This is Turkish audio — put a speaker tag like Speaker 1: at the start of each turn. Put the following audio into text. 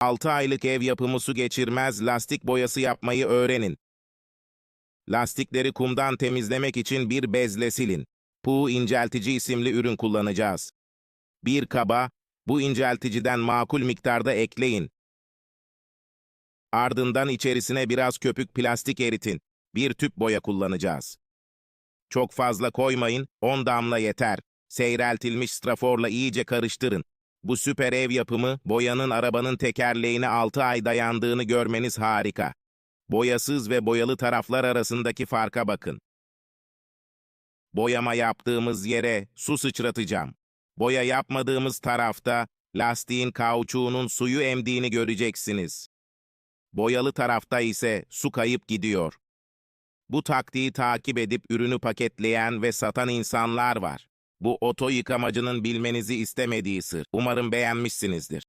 Speaker 1: 6 aylık ev yapımı su geçirmez lastik boyası yapmayı öğrenin. Lastikleri kumdan temizlemek için bir bezle silin. Pu inceltici isimli ürün kullanacağız. Bir kaba, bu incelticiden makul miktarda ekleyin. Ardından içerisine biraz köpük plastik eritin. Bir tüp boya kullanacağız. Çok fazla koymayın, 10 damla yeter. Seyreltilmiş straforla iyice karıştırın. Bu süper ev yapımı, boyanın arabanın tekerleğine 6 ay dayandığını görmeniz harika. Boyasız ve boyalı taraflar arasındaki farka bakın. Boyama yaptığımız yere su sıçratacağım. Boya yapmadığımız tarafta lastiğin kauçuğunun suyu emdiğini göreceksiniz. Boyalı tarafta ise su kayıp gidiyor. Bu taktiği takip edip ürünü paketleyen ve satan insanlar var. Bu oto yıkamacının bilmenizi istemediği sır. Umarım beğenmişsinizdir.